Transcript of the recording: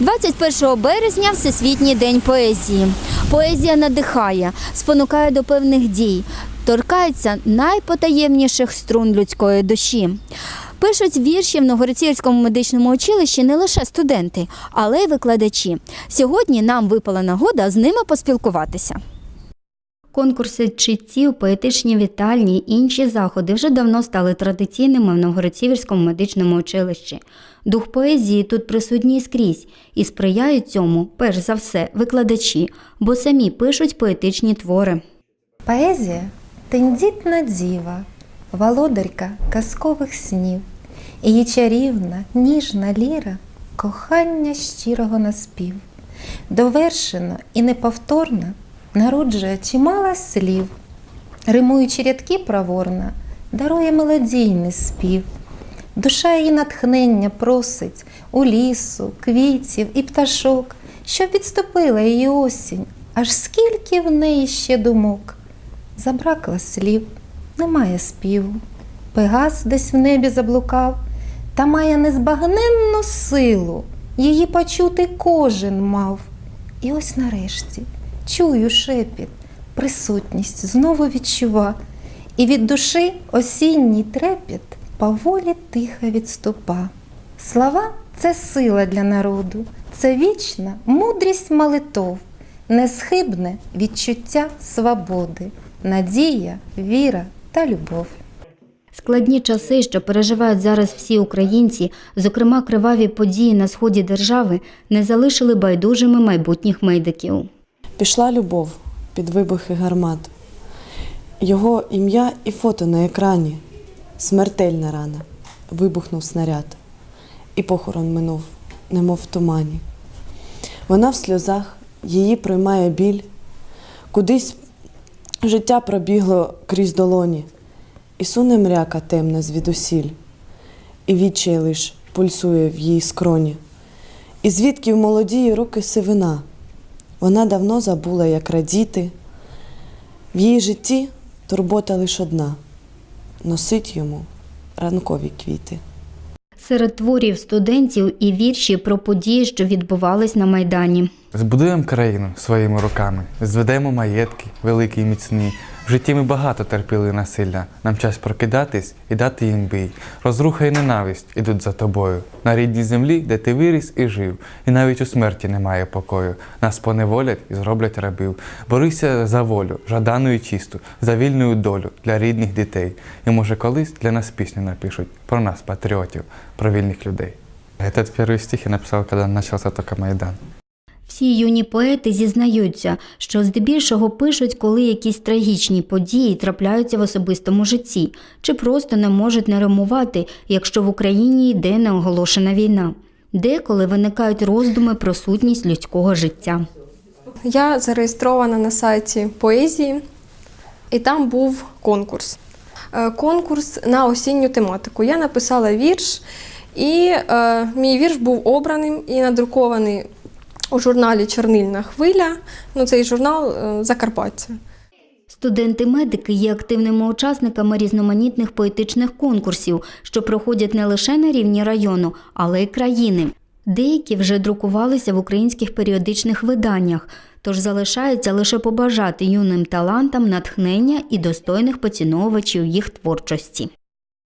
21 березня Всесвітній день поезії. Поезія надихає, спонукає до певних дій, торкається найпотаємніших струн людської душі. Пишуть вірші в Новгородцівському медичному училищі не лише студенти, але й викладачі. Сьогодні нам випала нагода з ними поспілкуватися. Конкурси читців, поетичні вітальні інші заходи вже давно стали традиційними в Новгородцівському медичному училищі. Дух поезії тут присутній скрізь і сприяють цьому, перш за все, викладачі, бо самі пишуть поетичні твори. Поезія тендітна діва, володарка казкових снів, її чарівна, ніжна ліра, кохання щирого наспів, довершено і неповторно народжує чимало слів, римуючи рядки проворна, дарує мелодійний спів. Душа її натхнення просить у лісу, квітів і пташок, щоб відступила її осінь, аж скільки в неї ще думок. Забракло слів, немає співу. Пегас десь в небі заблукав, та має незбагненну силу, її почути кожен мав. І ось нарешті чую шепіт, присутність знову відчува, і від душі осінній трепіт поволі тихо відступа. Слова це сила для народу, це вічна мудрість молитов, несхибне відчуття свободи, надія, віра та любов. Складні часи, що переживають зараз всі українці, зокрема криваві події на сході держави, не залишили байдужими майбутніх медиків. Пішла любов під вибухи гармат. Його ім'я і фото на екрані. Смертельна рана. Вибухнув снаряд. І похорон минув, немов в тумані. Вона в сльозах, її приймає біль. Кудись життя пробігло крізь долоні, і суне мряка темна звідусіль, і відчай лиш пульсує в її скроні. І звідки в молодії руки сивина. Вона давно забула, як радіти. В її житті турбота лише одна носить йому ранкові квіти. Серед творів студентів і вірші про події, що відбувались на Майдані. Збудуємо країну своїми руками, зведемо маєтки, великі і міцні. В житті ми багато терпіли насилля. Нам час прокидатись і дати їм бій. Розруха і ненависть ідуть за тобою. На рідній землі, де ти виріс і жив, і навіть у смерті немає покою. Нас поневолять і зроблять рабів. Борися за волю, жадану і чисту, за вільну долю для рідних дітей. І може колись для нас пісню напишуть про нас, патріотів, про вільних людей. Этот первый стих я написал, когда начался только Майдан. Всі юні поети зізнаються, що здебільшого пишуть, коли якісь трагічні події трапляються в особистому житті, чи просто не можуть не римувати, якщо в Україні йде неоголошена війна. Деколи виникають роздуми про сутність людського життя. Я зареєстрована на сайті поезії, і там був конкурс. Е, Конкурс на осінню тематику. Я написала вірш, і е, мій вірш був обраним і надрукований у журналі Чорнильна хвиля. Ну, цей журнал е, Закарпаття. Студенти-медики є активними учасниками різноманітних поетичних конкурсів, що проходять не лише на рівні району, але й країни. Деякі вже друкувалися в українських періодичних виданнях, тож залишається лише побажати юним талантам натхнення і достойних поціновувачів їх творчості.